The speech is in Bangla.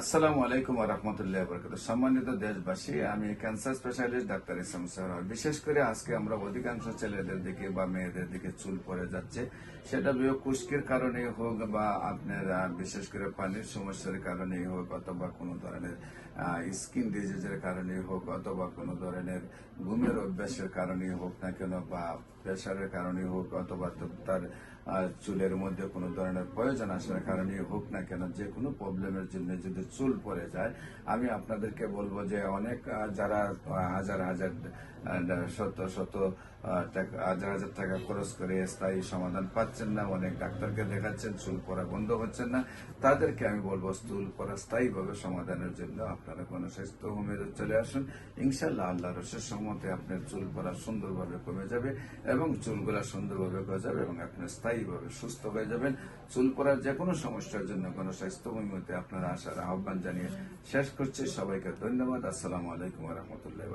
আসসালামু আলাইকুম রহমতুল্লাহ বরকত সম্মানিত দেশবাসী, আমি ক্যান্সার স্পেশালিস্ট ডাক্তার ইসলাম সাহর বিশেষ করে আজকে আমরা অধিকাংশ ছেলেদের দিকে বা মেয়েদের দিকে চুল পড়ে যাচ্ছে। সেটা কুষ্কের কারণে হোক বা আপনার বিশেষ করে পানির সমস্যার কারণেই হোক অথবা কোনো ধরনের স্কিন ডিজিজের কারণে হোক অথবা কোনো ধরনের ঘুমের অভ্যাসের কারণে হোক না কেন বা প্রেশারের কারণে হোক অথবা তার চুলের মধ্যে কোনো ধরনের প্রয়োজন আসার কারণে হোক না কেন, যে কোনো প্রবলেমের জন্য যদি চুল পড়ে যায়। আমি আপনাদেরকে বলব যে অনেক যারা হাজার হাজার শত শত হাজার হাজার টাকা খরচ করে স্থায়ী সমাধান পাচ্ছেন না, অনেক ডাক্তারকে দেখাচ্ছেন, চুল পড়া বন্ধ হচ্ছেন না, তাদেরকে আমি বলব চুল পড়া স্থায়ীভাবে সমাধানের জন্য আপনারা কোনো স্বাস্থ্য হোমে চলে আসুন। ইনশাল্লাহ আল্লাহ রসের সম্মতে আপনার চুল পড়া সুন্দরভাবে কমে যাবে এবং চুলগুলা সুন্দরভাবে গজাবে এবং আপনি স্থায়ীভাবে সুস্থ হয়ে যাবেন। চুল পড়ার যে কোনো সমস্যার জন্য কোনো স্বাস্থ্য হোমিওতে আপনারা আসার আহ্বান জানিয়ে শেষ করছি। সবাইকে ধন্যবাদ। আসসালামু আলাইকুম রহমতুল্লাহ